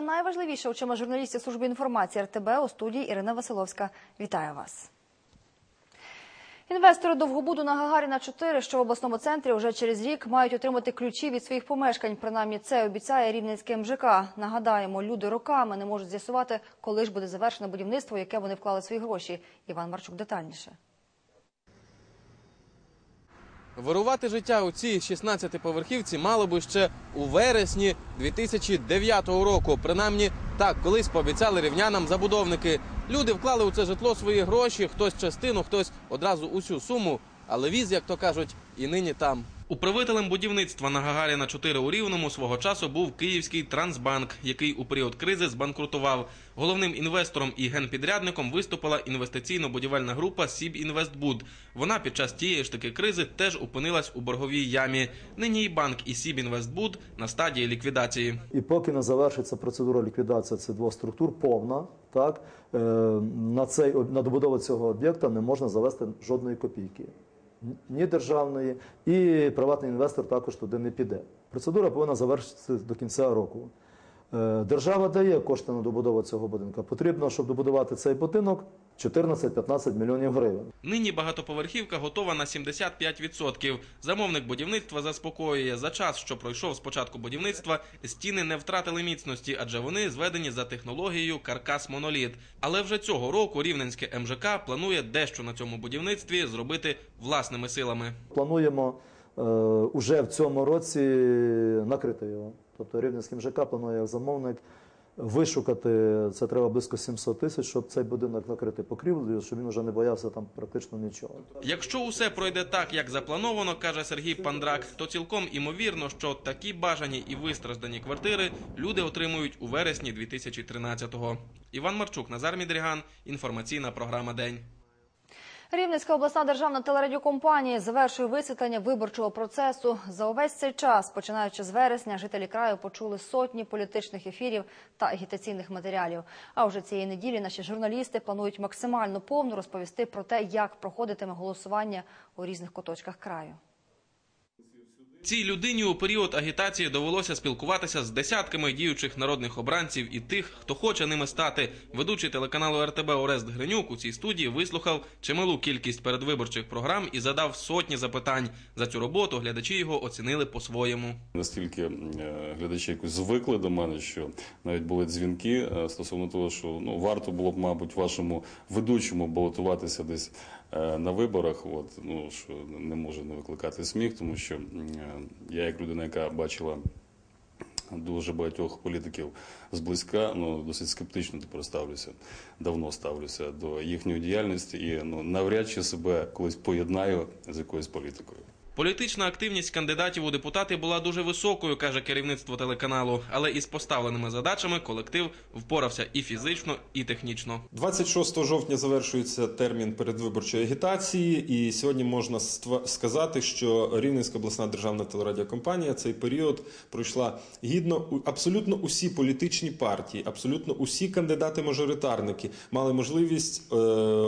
найважливіше очима журналістів служби інформації РТБ у студії Ірина Василовська. Вітаю вас. Інвестори Довгобуду на Гагаріна 4, що в обласному центрі вже через рік мають отримати ключі від своїх помешкань. Принаймні це обіцяє Рівненське МЖК. Нагадаємо, люди роками не можуть з'ясувати, коли ж буде завершено будівництво, яке вони вклали свої гроші. Іван Марчук детальніше. Вирувати життя у цій 16-поверхівці мало би ще у вересні 2009 року. Принаймні так колись пообіцяли рівнянам забудовники. Люди вклали у це житло свої гроші, хтось частину, хтось одразу усю суму. Але віз, як то кажуть, і нині там. Управителем будівництва на Гагаріна 4 у Рівному свого часу був Київський Трансбанк, який у період кризи збанкрутував. Головним інвестором і генпідрядником виступила інвестиційно-будівельна група Сібінвестбуд. Вона під час тієї ж таки кризи теж опинилась у борговій ямі. Нині і банк і Сібінвестбуд на стадії ліквідації. І поки не завершиться процедура ліквідації цих двох структур, повна, так, е, на, цей, на добудову цього об'єкта не можна завести жодної копійки. Ні державної, і приватний інвестор також туди не піде. Процедура повинна завершитися до кінця року. Е, Держава дає кошти на добудову цього будинку. Потрібно, щоб добудувати цей будинок, 14-15 мільйонів гривень. Нині багатоповерхівка готова на 75%. Замовник будівництва заспокоює за час, що пройшов з початку будівництва, стіни не втратили міцності, адже вони зведені за технологією каркас моноліт. Але вже цього року рівненське МЖК планує дещо на цьому будівництві зробити власними силами. Плануємо е, уже в цьому році накрити його. Тобто Рівненський МЖК планує як замовник вишукати, це треба близько 700 тисяч, щоб цей будинок накрити покрівлею, щоб він вже не боявся там практично нічого. Якщо усе пройде так, як заплановано, каже Сергій Пандрак, то цілком імовірно, що такі бажані і вистраждані квартири люди отримують у вересні 2013-го. Іван Марчук, Назар Мідріган. Інформаційна програма День. Рівненська обласна державна телерадіокомпанія завершує висвітлення виборчого процесу. За увесь цей час, починаючи з вересня, жителі краю почули сотні політичних ефірів та агітаційних матеріалів. А вже цієї неділі наші журналісти планують максимально повно розповісти про те, як проходитиме голосування у різних куточках краю. Цій людині у період агітації довелося спілкуватися з десятками діючих народних обранців і тих, хто хоче ними стати. Ведучий телеканалу РТБ Орест Гринюк у цій студії вислухав чималу кількість передвиборчих програм і задав сотні запитань. За цю роботу глядачі його оцінили по-своєму. Настільки е, глядачі якось звикли до мене, що навіть були дзвінки е, стосовно того, що ну варто було б, мабуть, вашому ведучому балотуватися десь на виборах. От ну що не може не викликати сміх, тому що е, я, як людина, яка бачила дуже багатьох політиків зблизька, ну досить скептично тепер ставлюся, давно ставлюся до їхньої діяльності і ну навряд чи себе колись поєднаю з якоюсь політикою. Політична активність кандидатів у депутати була дуже високою, каже керівництво телеканалу. Але із поставленими задачами колектив впорався і фізично, і технічно. 26 жовтня завершується термін передвиборчої агітації, і сьогодні можна сказати, що Рівненська обласна державна телерадіокомпанія цей період пройшла гідно. Абсолютно усі політичні партії, абсолютно усі кандидати-мажоритарники мали можливість е,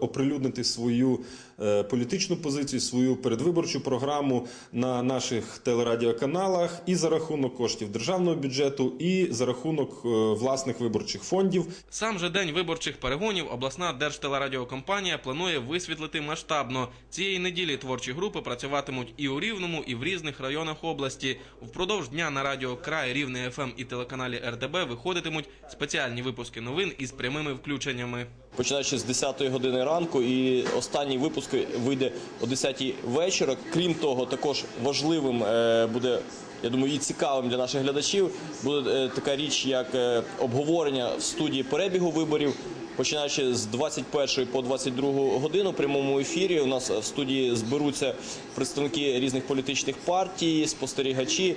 оприлюднити свою е, політичну позицію, свою передвиборчу програму на наших телерадіоканалах і за рахунок коштів державного бюджету, і за рахунок е, власних виборчих фондів. Сам же день виборчих перегонів обласна держтелерадіокомпанія планує висвітлити масштабно. Цієї неділі творчі групи працюватимуть і у Рівному, і в різних районах області. Впродовж дня на радіо Край, Рівне ФМ і телеканалі РТБ виходитимуть спеціальні випуски новин із прямими включеннями. починаючи з 10 години ранку, і останній випуск вийде о 10 вечора. Крім того, також важливим е, буде. Я думаю, і цікавим для наших глядачів буде е, така річ, як е, обговорення в студії перебігу виборів. Починаючи з 21 по 22 годину в прямому ефірі, у нас в студії зберуться представники різних політичних партій, спостерігачі,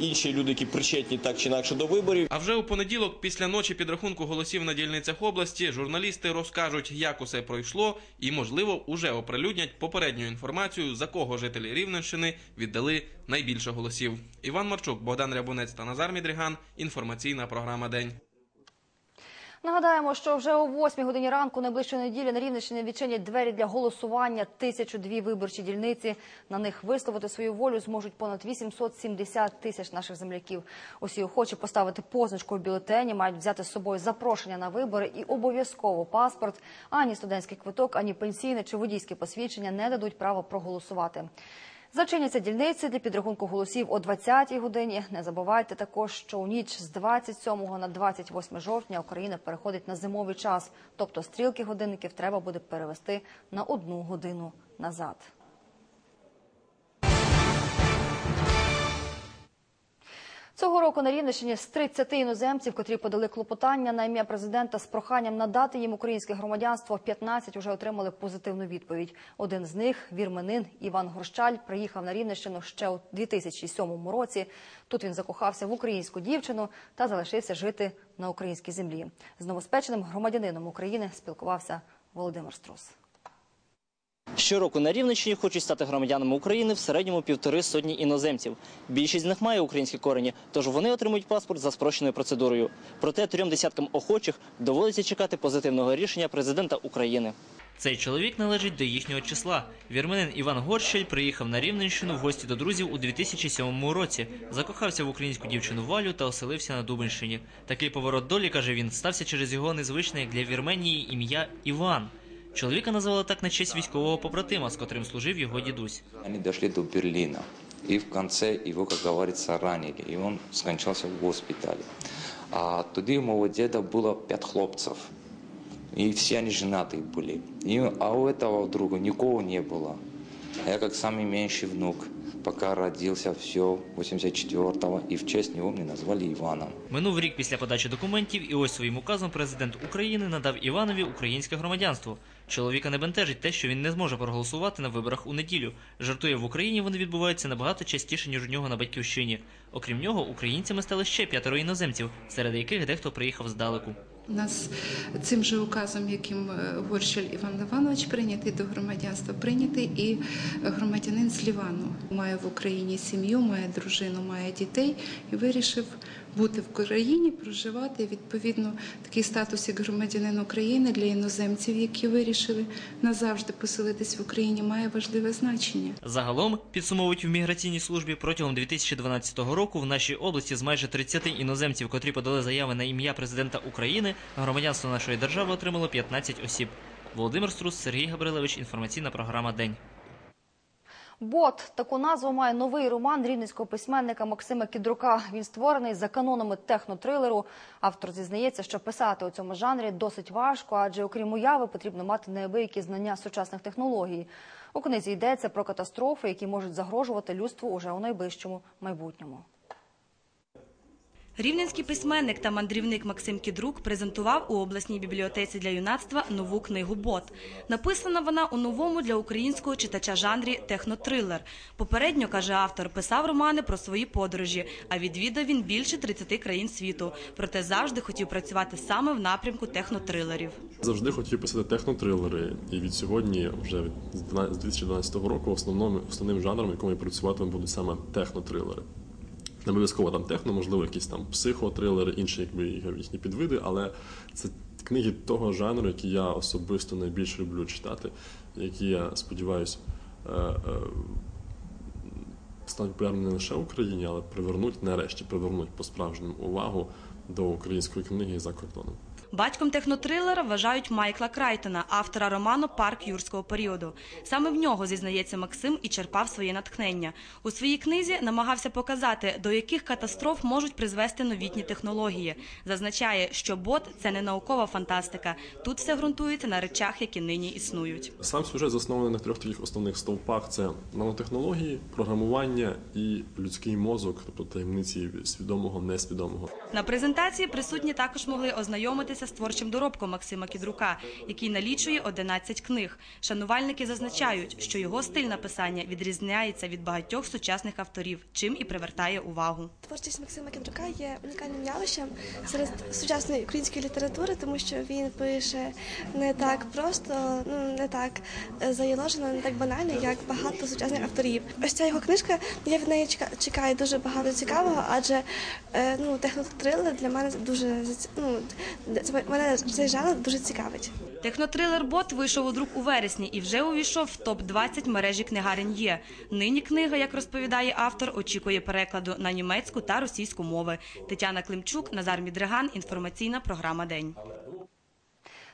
інші люди, які причетні так чи інакше до виборів. А вже у понеділок, після ночі підрахунку голосів на дільницях області, журналісти розкажуть, як усе пройшло, і, можливо, уже оприлюднять попередню інформацію, за кого жителі Рівненщини віддали найбільше голосів. Іван Марчук, Богдан Рябунець та Назар Мідріган. Інформаційна програма День. Нагадаємо, що вже о 8 годині ранку найближчої неділі на Рівненщині відчинять двері для голосування. Тисячу дві виборчі дільниці. На них висловити свою волю зможуть понад 870 тисяч наших земляків. Усі охочі поставити позначку в бюлетені, мають взяти з собою запрошення на вибори і обов'язково паспорт. Ані студентський квиток, ані пенсійне чи водійське посвідчення не дадуть права проголосувати. Зачиняться дільниці для підрахунку голосів о 20-й годині. Не забувайте також, що у ніч з 27 на 28 жовтня Україна переходить на зимовий час, тобто стрілки годинників треба буде перевести на одну годину назад. Цього року на Рівненщині з 30 іноземців, котрі подали клопотання на ім'я президента з проханням надати їм українське громадянство, 15 вже отримали позитивну відповідь. Один з них, вірменин Іван Горщаль, приїхав на Рівненщину ще у 2007 році. Тут він закохався в українську дівчину та залишився жити на українській землі. З новоспеченим громадянином України спілкувався Володимир Струс. Щороку на Рівненщині хочуть стати громадянами України в середньому півтори сотні іноземців. Більшість з них має українські корені, тож вони отримують паспорт за спрощеною процедурою. Проте трьом десяткам охочих доводиться чекати позитивного рішення президента України. Цей чоловік належить до їхнього числа. Вірменин Іван Горщель приїхав на Рівненщину в гості до друзів у 2007 році. Закохався в українську дівчину Валю та оселився на Дубинщині. Такий поворот долі, каже він, стався через його незвичне для Вірменії ім'я Іван. Чоловіка назвали так на честь військового побратима, з котрим служив його дідусь. Они дошли до Берлина. И в конце его, как говорится, ранили. И он скончался в госпитале. А тоді у моего деда было пять хлопцев. И все они женатые были. И, а у этого друга никого не было. А я как самый меньший внук. Пока родился, все, 84-го. И в честь него мне назвали Иваном. Минув рік після подачі документів, і ось своїм указом президент України надав Іванові українське громадянство. Чоловіка не бентежить те, що він не зможе проголосувати на виборах у неділю. Жартує в Україні, вони відбуваються набагато частіше ніж у нього на батьківщині. Окрім нього, українцями стали ще п'ятеро іноземців, серед яких дехто приїхав здалеку. Нас цим же указом, яким е, Горщель Іван Іванович прийнятий до громадянства, прийнятий і громадянин з Лівану. Має в Україні сім'ю, має дружину, має дітей і вирішив бути в Україні, проживати. Відповідно, такий статус як громадянин України для іноземців, які вирішили назавжди поселитись в Україні, має важливе значення. Загалом, підсумовують в міграційній службі, протягом 2012 року в нашій області з майже 30 іноземців, котрі подали заяви на ім'я президента України, громадянство нашої держави отримало 15 осіб. Володимир Струс, Сергій Габрилевич, інформаційна програма День. Бот таку назву має новий роман рівненського письменника Максима Кідрука. Він створений за канонами технотрилеру. Автор зізнається, що писати у цьому жанрі досить важко, адже окрім уяви потрібно мати неабиякі знання сучасних технологій. У книзі йдеться про катастрофи, які можуть загрожувати людству уже у найближчому майбутньому. Рівненський письменник та мандрівник Максим Кідрук презентував у обласній бібліотеці для юнацтва нову книгу Бот. Написана вона у новому для українського читача жанрі технотрилер. Попередньо каже автор, писав романи про свої подорожі, а відвідав він більше 30 країн світу. Проте завжди хотів працювати саме в напрямку технотрилерів. Завжди хотів писати технотрилери, і від сьогодні, вже з 12 з 2012 року, основним, основним жанром, якому я працюватиму, будуть саме технотрилери. Не обов'язково там техно, можливо, якісь там психотрилери, інші якби їхні підвиди, але це книги того жанру, які я особисто найбільше люблю читати, які я сподіваюся е, е, стануть популярними не лише в Україні, але привернуть нарешті привернуть по-справжньому увагу до української книги за кордоном. Батьком технотрилера вважають Майкла Крайтона, автора роману Парк юрського періоду. Саме в нього зізнається Максим і черпав своє натхнення. У своїй книзі намагався показати, до яких катастроф можуть призвести новітні технології. Зазначає, що бот це не наукова фантастика. Тут все ґрунтується на речах, які нині існують. Сам сюжет заснований на трьох таких основних стовпах: це нанотехнології, програмування і людський мозок, тобто таємниці свідомого, несвідомого. На презентації присутні також могли ознайомитися з творчим доробком Максима Кідрука, який налічує 11 книг. Шанувальники зазначають, що його стиль написання відрізняється від багатьох сучасних авторів, чим і привертає увагу. Творчість Максима Кендрука є унікальним явищем серед сучасної української літератури, тому що він пише не так просто, ну не так е, заяложено, не так банально, як багато сучасних авторів. Ось ця його книжка, я від неї чека- чекаю дуже багато цікавого, адже е, ну технотрилер для мене дуже ну, це мене цей жанр дуже цікавить. Технотрилер Бот вийшов у друк у вересні і вже увійшов в топ-20 мережі книгарень є. Нині книга, як розповідає автор, очікує перекладу на німецьку та російську мови. Тетяна Климчук, Назар Мідриган. Інформаційна програма День.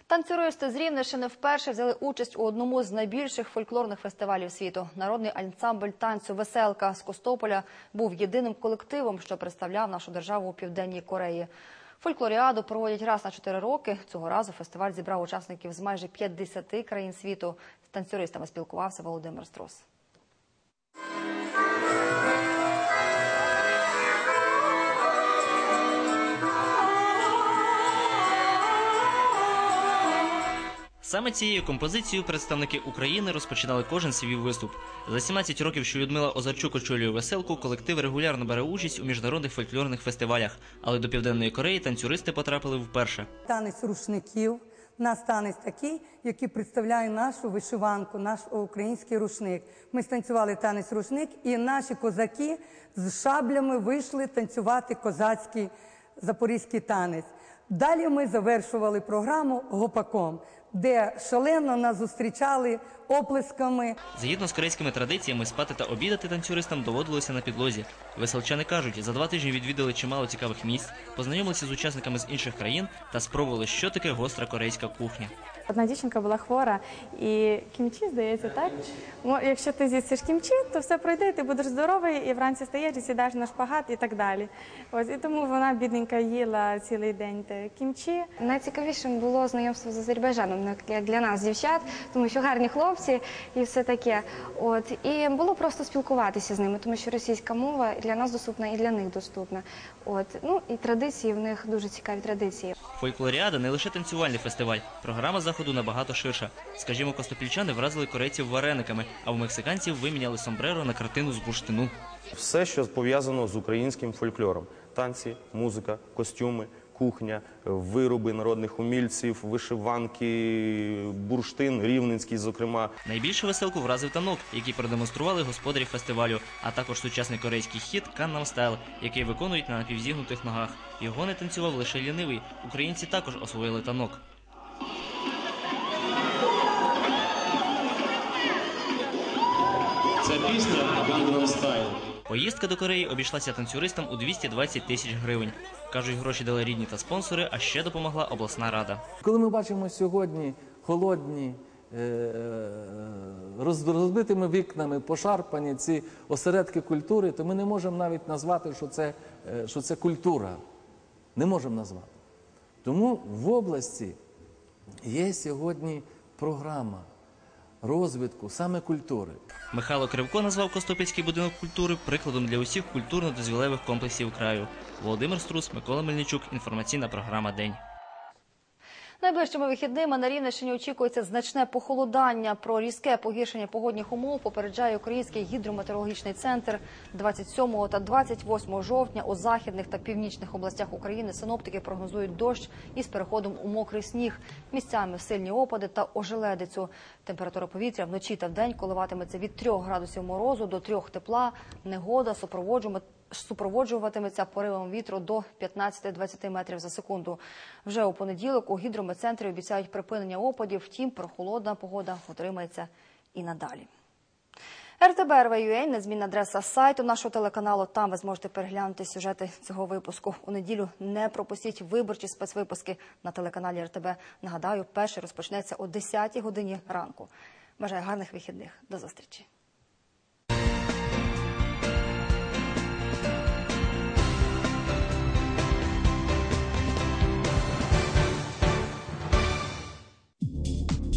Танцюристи з Рівненщини вперше взяли участь у одному з найбільших фольклорних фестивалів світу. Народний ансамбль танцю Веселка з Костополя був єдиним колективом, що представляв нашу державу у південній Кореї. Фольклоріаду проводять раз на чотири роки. Цього разу фестиваль зібрав учасників з майже 50 країн світу. З танцюристами спілкувався Володимир Струс. Саме цією композицією представники України розпочинали кожен свій виступ. За 17 років, що Людмила Озарчук очолює веселку, колектив регулярно бере участь у міжнародних фольклорних фестивалях. Але до Південної Кореї танцюристи потрапили вперше. Танець рушників. Нас танець такий, який представляє нашу вишиванку, наш український рушник. Ми станцювали танець рушник, і наші козаки з шаблями вийшли танцювати козацький запорізький танець. Далі ми завершували програму гопаком, де шалено нас зустрічали оплесками. Згідно з корейськими традиціями, спати та обідати танцюристам доводилося на підлозі. Веселчани кажуть, за два тижні відвідали чимало цікавих місць, познайомилися з учасниками з інших країн та спробували, що таке гостра корейська кухня. Одна дівчинка була хвора, і кімчі, здається, так? Якщо ти з'їсиш кімчі, то все пройде, ти будеш здоровий, і вранці стаєш і сідаєш на шпагат і так далі. Ось і тому вона бідненька їла цілий день те кімчі. Найцікавішим було знайомство з Азербайджаном, як- як для нас, дівчат, тому що гарні хлопці і все таке. От і було просто спілкуватися з ними, тому що російська мова для нас доступна і для них доступна. От ну і традиції в них дуже цікаві традиції. Фольклоріада не лише танцювальний фестиваль. Програма заходу набагато ширша. Скажімо, костопільчани вразили корейців варениками, а у мексиканців виміняли сомбреро на картину з бурштину. Все, що пов'язано з українським фольклором: танці, музика, костюми, кухня, вироби народних умільців, вишиванки, бурштин, рівненський, зокрема. Найбільше веселку вразив танок, який продемонстрували господарі фестивалю, а також сучасний корейський хіт Каннам Стайл, який виконують на напівзігнутих ногах. Його не танцював лише лінивий. Українці також освоїли танок. Пісня Gangnam Style. Поїздка до Кореї обійшлася танцюристам у 220 тисяч гривень. Кажуть, гроші дали рідні та спонсори, а ще допомогла обласна рада. Коли ми бачимо сьогодні холодні, е, розбитими вікнами, пошарпані ці осередки культури, то ми не можемо навіть назвати, що це, е, що це культура. Не можемо назвати. Тому в області є сьогодні програма розвитку саме культури. Михайло Кривко назвав Костопільський будинок культури прикладом для усіх культурно-дозвілевих комплексів краю. Володимир Струс, Микола Мельничук. Інформаційна програма День. Найближчими вихідними на Рівненщині очікується значне похолодання. Про різке погіршення погодних умов попереджає Український гідрометеорологічний центр 27 та 28 жовтня у західних та північних областях України синоптики прогнозують дощ із переходом у мокрий сніг. Місцями сильні опади та ожеледицю. Температура повітря вночі та вдень коливатиметься від 3 градусів морозу до 3 тепла. Негода супроводжуватиме супроводжуватиметься поривом вітру до 15-20 метрів за секунду. Вже у понеділок у гідрометцентрі обіцяють припинення опадів, втім прохолодна погода утримається і надалі. РТБ – незмінна адреса сайту нашого телеканалу. Там ви зможете переглянути сюжети цього випуску. У неділю не пропустіть виборчі спецвипуски на телеканалі РТБ. Нагадаю, перший розпочнеться о 10 годині ранку. Бажаю гарних вихідних. До зустрічі.